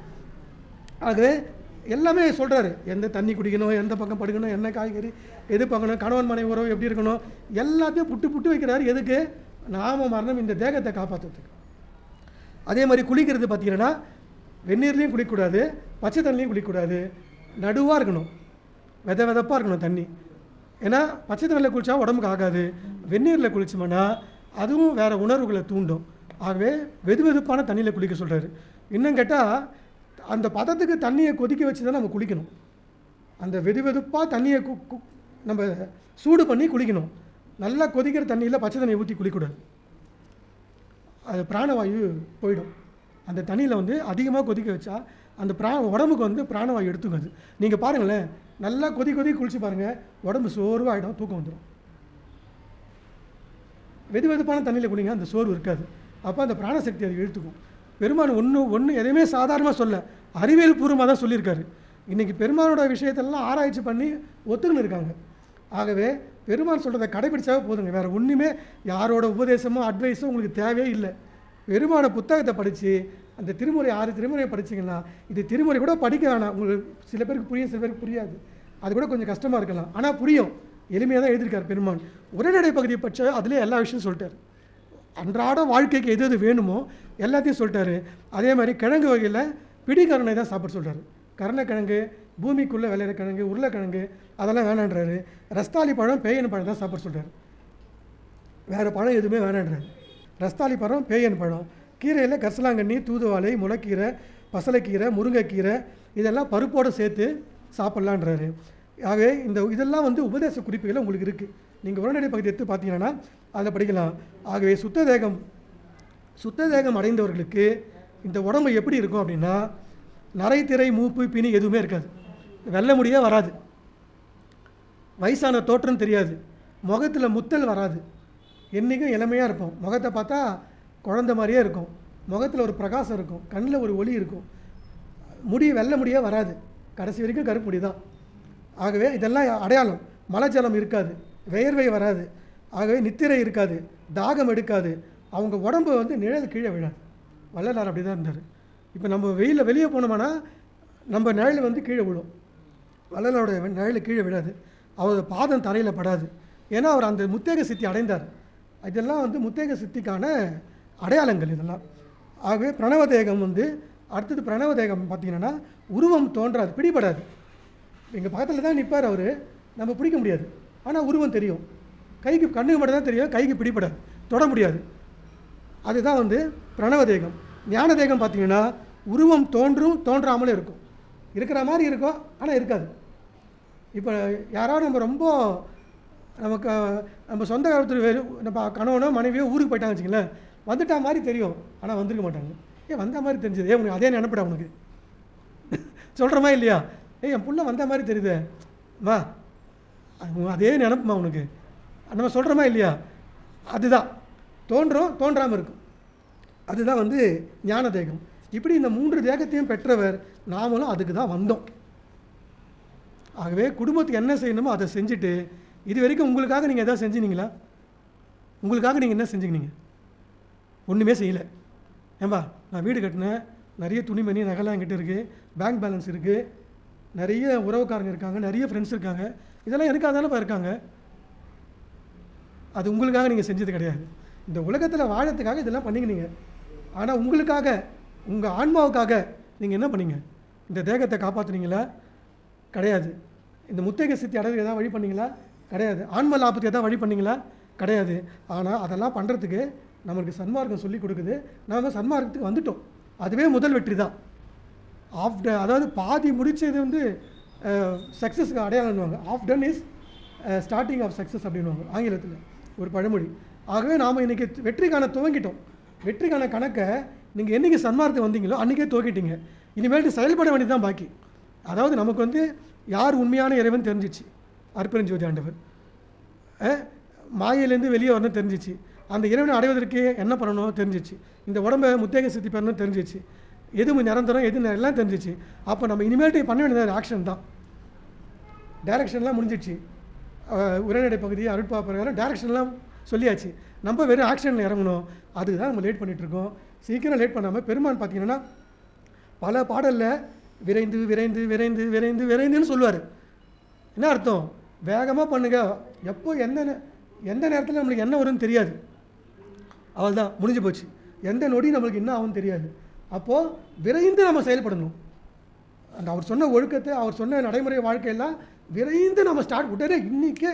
S1: ஆகவே எல்லாமே சொல்கிறாரு எந்த தண்ணி குடிக்கணும் எந்த பக்கம் படுக்கணும் என்ன காய்கறி எது பார்க்கணும் கணவன் மனைவி உறவு எப்படி இருக்கணும் எல்லாத்தையும் புட்டு புட்டு வைக்கிறாரு. எதுக்கு? நாம மரணம் இந்த தேகத்தை காப்பாற்றுறதுக்கு அதே மாதிரி குளிக்கிறது பார்த்தீங்கன்னா வெந்நீர்லேயும் குளிக்கக்கூடாது பச்சை தண்ணிலையும் குளிக்கக்கூடாது. நடுவாக இருக்கணும். வித விதப்பாக இருக்கணும் தண்ணி. ஏன்னா பச்சை தண்ணியில் குளித்தா உடம்புக்கு ஆகாது. வெந்நீரில் குளிச்சோம்னா அதுவும் வேறு உணர்வுகளை தூண்டும். ஆகவே வெது வெதுப்பான தண்ணியில் குளிக்க சொல்கிறாரு இன்னும் கேட்டால் அந்த பதத்துக்கு தண்ணியை கொதிக்க வச்சு தான் நம்ம குளிக்கணும். அந்த வெது வெதுப்பாக தண்ணியை கு கு- நம்ம சூடு பண்ணி குளிக்கணும். நல்லா கொதிக்கிற தண்ணியில் பச்சை தண்ணியை ஊற்றி குளிக்கக்கூடாது அது பிராணவாயு போயிடும். அந்த தண்ணியில் வந்து அதிகமாக கொதிக்க வச்சா அந்த பிரா உடம்புக்கு வந்து பிராணவாயு எடுத்துக்காது. நீங்கள் பாருங்களேன் நல்லா கொதி கொதி குளிச்சு பாருங்கள் உடம்பு சோர்வாகிடும் தூக்கம் வந்துடும் வெது வெதுப்பான தண்ணியில் குடிங்க அந்த சோர்வு இருக்காது. அப்போ அந்த பிராணசக்தி அது இழுத்துக்கும். பெருமான் ஒன்று ஒன்று எதையுமே சாதாரணமாக சொல்ல அறிவியல் பூர்வமாக தான் சொல்லியிருக்காரு. இன்றைக்கி பெருமானோட விஷயத்தெல்லாம் ஆராய்ச்சி பண்ணி ஒத்துக்கின்னு இருக்காங்க. ஆகவே பெருமான் சொல்கிறத கடைபிடிச்சாவே போதுங்க. வேறு ஒன்றுமே யாரோட உபதேசமோ அட்வைஸோ உங்களுக்கு தேவையே இல்லை. பெருமான புத்தகத்தை படித்து அந்த திருமுறை ஆறு திருமுறையை படிச்சிங்கன்னா இது திருமுறை கூட படிக்க வேணாம். உங்களுக்கு சில பேருக்கு புரியும் சில பேருக்கு புரியாது. அது கூட கொஞ்சம் கஷ்டமாக இருக்கலாம். ஆனால் புரியும். எளிமையாக தான் எழுதியிருக்கார் பெருமான். உரைநடை பகுதியை பற்றி அதிலே எல்லா விஷயம் சொல்லிட்டார். அன்றாட வாழ்க்கைக்கு எது எது வேணுமோ எல்லாத்தையும் சொல்லிட்டாரு. அதே மாதிரி கிழங்கு வகையில் பிடிக்கரணை தான் சாப்பிட சொல்கிறாரு கருணக்கிழங்கு பூமிக்குள்ளே விளையிற கிழங்கு உருளைக்கிழங்கு அதெல்லாம் வேணான்றாரு. ரஸ்தாலி பழம் பேயன் பழம் தான் சாப்பிட சொல்கிறாரு வேறு பழம் எதுவுமே வேணான்றாரு. ரஸ்தாலி பழம் பேயன் பழம் கீரையில் கசலாங்கண்ணி தூதுவாழை முளைக்கீரை பசலைக்கீரை முருங்கைக்கீரை இதெல்லாம் பருப்போடு சேர்த்து சாப்பிட்லான்றாரு. ஆகவே இந்த இதெல்லாம் வந்து உபதேச குறிப்புகள் உங்களுக்கு இருக்குது நீங்கள் உடனடி பகுதி எடுத்து பார்த்தீங்கன்னா அதில் படிக்கலாம். ஆகவே சுத்த தேகம் சுத்த தேகம் அடைந்தவர்களுக்கு இந்த உடம்பு எப்படி இருக்கும் அப்படின்னா நரை திரை மூப்பு பிணி எதுவுமே இருக்காது. வெள்ள முடியே வராது. வயசான தோற்றம் தெரியாது. முகத்தில் முத்தல் வராது. என்றைக்கும் இளமையாக இருப்போம். முகத்தை பார்த்தா குழந்த மாதிரியே இருக்கும். முகத்தில் ஒரு பிரகாசம் இருக்கும். கண்ணில் ஒரு ஒளி இருக்கும். முடி வெள்ள முடியே வராது. கடைசி வரைக்கும் கருப்பு முடி தான் ஆகவே இதெல்லாம் அடையாளம். மலஜலம் இருக்காது. வேர்வை வராது. ஆகவே நித்திரை இருக்காது தாகம் எடுக்காது. அவங்க உடம்பு வந்து நிழல் கீழே விழாது. வள்ளலார் அப்படி தான் இருந்தார். இப்போ நம்ம வெயிலில் வெளியே போனோம்னா நம்ம நிழல் வந்து கீழே விழும். வள்ளலோட நிழல் கீழே விழாது. அவரோட பாதம் தரையில் படாது. ஏன்னா அவர் அந்த முத்தேக சித்தி அடைந்தார். இதெல்லாம் வந்து முத்தேக சித்திக்கான அடையாளங்கள் இதெல்லாம். ஆகவே பிரணவதேகம் வந்து அடுத்தது பிரணவதேகம் பார்த்தீங்கன்னா உருவம் தோன்றாது பிடிபடாது. எங்கள் பக்கத்தில் தான் நிற்பார் அவர். நம்ம பிடிக்க முடியாது. ஆனால் உருவம் தெரியும். கைக்கு கண்ணுக்கு மட்டும் தான் தெரியும் கைக்கு பிடிபடாது. தொட முடியாது. அதுதான் வந்து பிரணவதேகம் ஞானதேகம் பார்த்தீங்கன்னா உருவம் தோன்றும் தோன்றாமலே இருக்கும். இருக்கிற மாதிரி இருக்கும் ஆனால் இருக்காது. இப்போ யாராவது நம்ம ரொம்ப நமக்கு நம்ம சொந்த காலத்தில் நம்ம கணவனோ மனைவியோ ஊருக்கு போயிட்டாங்க வச்சுங்களேன் வந்துட்டா மாதிரி தெரியும். ஆனால் வந்திருக்க மாட்டாங்க. ஏன் வந்த மாதிரி தெரிஞ்சது. ஏன் உனக்கு அதே நினப்பிடா உனக்கு. சொல்கிறோமா இல்லையா? ஏய் என் புள்ள வந்த மாதிரி தெரியுதே. வா. அது அதே நினப்புமா உனக்கு? நம்ம சொல்கிறோமா இல்லையா? அதுதான். தோன்றும் தோன்றாமல் இருக்கும். அதுதான் வந்து ஞான தேகம். இப்படி இந்த மூன்று தேகத்தையும் பெற்றவர் நாமளும் அதுக்கு தான் வந்தோம். ஆகவே குடும்பத்துக்கு என்ன செய்யணுமோ அதை செஞ்சுட்டு இது வரைக்கும் உங்களுக்காக நீங்கள் எதாவது செஞ்சுனீங்களா உங்களுக்காக நீங்கள் என்ன செஞ்சுக்கினீங்க? ஒன்றுமே செய்யலை. ஏம்பா நான் வீடு கட்டினேன் நிறைய துணிமணி நகைலாம் என்கிட்ட இருக்குது பேங்க் பேலன்ஸ் இருக்குது நிறைய உறவுக்காரங்க இருக்காங்க நிறைய ஃப்ரெண்ட்ஸ் இருக்காங்க. இதெல்லாம் எனக்காக தானேப்பா இருக்காங்க. அது உங்களுக்காக நீங்கள் செஞ்சது கிடையாது. இந்த உலகத்தில் வாழறதுக்காக இதெல்லாம் பண்ணிக்கினீங்க ஆனால் உங்களுக்காக உங்கள் ஆன்மாவுக்காக நீங்கள் என்ன பண்ணீங்க? இந்த தேகத்தை காப்பாற்றுனீங்களா கிடையாது. இந்த முத்தேக சித்தி அடகு எதாவது வழி பண்ணீங்களா? கிடையாது. ஆன்ம லாபத்துக்கு எதாவது வழி பண்ணீங்களா? கிடையாது. ஆனால் அதெல்லாம் பண்ணுறதுக்கு நம்மளுக்கு சன்மார்க்கம் சொல்லி கொடுக்குது. நாங்கள் சன்மார்க்கத்துக்கு வந்துட்டோம். அதுவே முதல் வெற்றி தான் ஆஃப்டர் அதாவது பாதி முடித்தது வந்து சக்ஸஸ்க்கு அடையாளம்னுவாங்க half done is starting of success அப்படின்வாங்க ஆங்கிலத்தில் ஒரு பழமொழி. ஆகவே நாம் இன்றைக்கி வெற்றிக்கான துவங்கிட்டோம். வெற்றிக்கான கணக்கை நீங்கள் என்றைக்கு சன்மார்க்கம் வந்தீங்களோ அன்றைக்கே துவக்கிட்டீங்க. இனிமேல்ட்டு செயல்பட வேண்டியது தான் பாக்கி. அதாவது நமக்கு வந்து யார் உண்மையான இறைவன் தெரிஞ்சிச்சு? அற்பெருஞ்சோதி ஆண்டவர். மாயிலேருந்து வெளியே வரணும் தெரிஞ்சிச்சு. அந்த இறைவனை அடைவதற்கு என்ன பண்ணணும் தெரிஞ்சிச்சு. இந்த உடம்பை முத்தேக சித்தி பெறணும் தெரிஞ்சிச்சு. எது நிரந்தரம் எது எல்லாம் தெரிஞ்சிச்சு. அப்போ நம்ம இனிமேல்ட்டு பண்ண வேண்டியது ஆக்ஷன் தான். டைரக்ஷன்லாம் முடிஞ்சிடுச்சு. உரைநடை பகுதி அருட்பா பிரகாரம் டைரக்ஷன்லாம் சொல்லியாச்சு. நம்ம வெறும் ஆக்ஷனில் இறங்கணும். அதுக்கு தான் நம்ம லேட் பண்ணிகிட்ருக்கோம் சீக்கிரம் லேட் பண்ணாமல் பெருமான் பார்த்தீங்கன்னா பல பாடலில் விரைந்து விரைந்து விரைந்து விரைந்து விரைந்துன்னு சொல்லுவார். என்ன அர்த்தம்? வேகமாக பண்ணுங்க. எப்போ எந்த நே- எந்த நேரத்தில் நம்மளுக்கு என்ன வரும்னு தெரியாது. அவள் தான் முடிஞ்சு போச்சு. எந்த நொடி நம்மளுக்கு என்ன ஆகும்னு தெரியாது. அப்போது விரைந்து நம்ம செயல்படணும். அந்த அவர் சொன்ன ஒழுக்கத்தை அவர் சொன்ன நடைமுறை வாழ்க்கையெல்லாம் விரைந்து நம்ம ஸ்டார்ட் உடனே இன்றைக்கே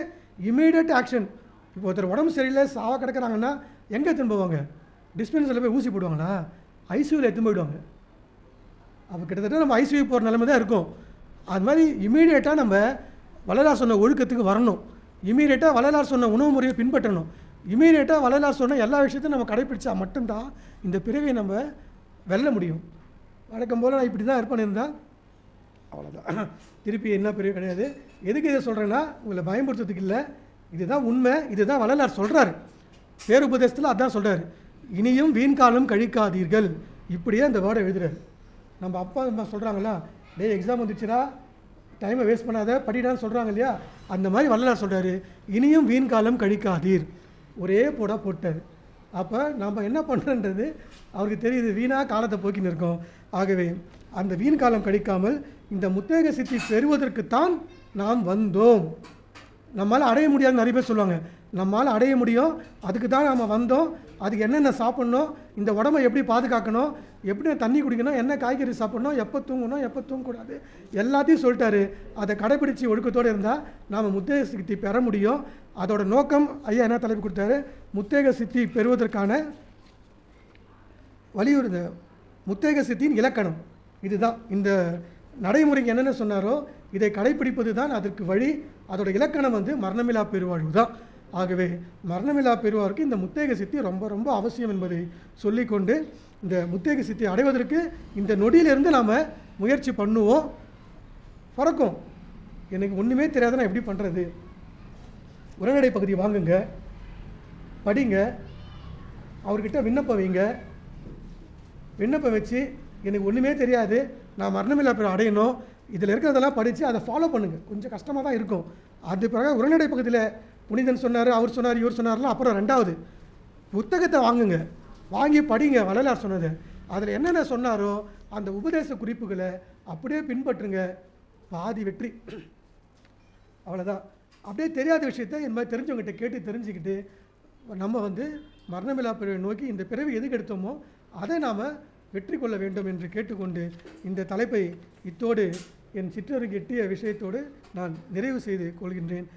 S1: இமீடியட் ஆக்ஷன் இப்போ ஒருத்தர் உடம்பு சரியில்லை சாவ கிடக்கிறாங்கன்னா எங்கே திரும்புவாங்க போவாங்க? டிஸ்பென்சரில் போய் ஊசி போடுவாங்களா? ஐசியூவில் எடுத்துன்னு போயிடுவாங்க. அப்போ கிட்டத்தட்ட நம்ம ஐசியூ போகிற நிலைமை தான் இருக்கும். அது மாதிரி இமீடியட்டாக நம்ம வள்ளலார் சொன்ன ஒழுக்கத்துக்கு வரணும். இமீடியட்டாக வள்ளலார் சொன்ன உணவு முறையை பின்பற்றணும். இமீடியட்டாக வள்ளலார் சொன்ன எல்லா விஷயத்தையும் நம்ம கடைப்பிடிச்சா மட்டும்தான் இந்த பிறவியை நம்ம வெல்ல முடியும். வழக்கம் போல் நான் இப்படி தான் இருப்பேன் இருந்தால் அவ்வளோதான் திருப்பி என்ன பெரிய கிடையாது. எதுக்கு இதை சொல்கிறேன்னா உங்களை பயன்படுத்துறதுக்கு இல்லை. இதுதான் உண்மை இதுதான் வள்ளலார் சொல்கிறாரு பேருபதேசத்தில் அதான் சொல்கிறாரு இனியும் வீண்காலம் கழிக்காதீர்கள். இப்படியே அந்த வேர்டை எழுதுறாரு. நம்ம அப்பா அம்மா சொல்கிறாங்களா டே எக்ஸாம் வந்துச்சுன்னா டைமை வேஸ்ட் பண்ணாத. படிடான்னு சொல்கிறாங்க இல்லையா? அந்த மாதிரி வள்ளலார் சொல்கிறாரு இனியும் வீண்காலம் கழிக்காதீர். ஒரே போட போட்டார். அப்போ நம்ம என்ன பண்ணுறன்றது அவருக்கு தெரியுது. வீணாக காலத்தை போக்கின்னு இருக்கோம். ஆகவே அந்த வீண் காலம் கழிக்காமல் இந்த முத்தேக சித்தி பெறுவதற்குத்தான் நாம் வந்தோம். நம்மளால் அடைய முடியாதுன்னு நிறைய பேர் சொல்லுவாங்க. நம்மளால் அடைய முடியும். அதுக்கு தான் நாம் வந்தோம். அதுக்கு என்னென்ன சாப்பிட்ணும் இந்த உடம்பை எப்படி பாதுகாக்கணும் எப்படி தண்ணி குடிக்கணும் என்ன காய்கறி சாப்பிட்ணும் எப்போ தூங்கணும் எப்போ தூங்கக்கூடாது எல்லாத்தையும் சொல்லிட்டாரு. அதை கடைபிடிச்சி ஒழுக்கத்தோடு இருந்தால் நாம் முத்தேக சித்தி பெற முடியும். அதோட நோக்கம் ஐயா என்ன தலைப்பு கொடுத்தாரு? முத்தேக சித்தி பெறுவதற்கான வலியுறுத்த முத்தேக சித்தியின் இலக்கணம். இதுதான். இந்த நடைமுறைக்கு என்னென்ன சொன்னாரோ இதை கடைபிடிப்பது தான் அதற்கு வழி. அதோட இலக்கணம் வந்து மரணமிலா பெருவாழ்வு தான் ஆகவே மரணமில்லா பெருவாருக்கு இந்த முத்தேக சித்தி ரொம்ப ரொம்ப அவசியம் என்பதை சொல்லிக்கொண்டு இந்த முத்தேக சித்தி அடைவதற்கு இந்த நொடியிலிருந்து நாம் முயற்சி பண்ணுவோம். பிறக்கும். எனக்கு ஒன்றுமே தெரியாத நான் எப்படி பண்ணுறது உரைநடை பகுதி வாங்குங்க. படிங்க. அவர்கிட்ட விண்ணப்பம் வைங்க. விண்ணப்பம் வச்சு எனக்கு ஒன்றுமே தெரியாது. நான் மரணமில்லா பெற அடையணும். இதில் இருக்கிறதெல்லாம் படித்து அதை ஃபாலோ பண்ணுங்கள் கொஞ்சம் கஷ்டமாக தான் இருக்கும். அது பிறகு உரைநடை பகுதியில் புனிதன் சொன்னார் அவர் சொன்னார் இவர் சொன்னார்லாம் அப்புறம் ரெண்டாவது புத்தகத்தை வாங்குங்க. வாங்கி படிங்க வள்ளலார் சொன்னது. அதில் என்னென்ன சொன்னாரோ அந்த உபதேச குறிப்புகளை அப்படியே பின்பற்றுங்க. பாதி வெற்றி. அவ்வளோதான் அப்படியே தெரியாத விஷயத்த இந்த மாதிரி தெரிஞ்சவங்ககிட்ட கேட்டு தெரிஞ்சுக்கிட்டு நம்ம வந்து மரணமில்லா பிறவை நோக்கி இந்த பிறவி எதுக்கு எடுத்தோமோ அதை நாம் வெற்றி கொள்ள வேண்டும் என்று கேட்டுக்கொண்டு இந்த தலைப்பை இத்தோடு என் சிற்றருக்கு எட்டிய விஷயத்தோடு நான் நிறைவு செய்து கொள்கின்றேன்.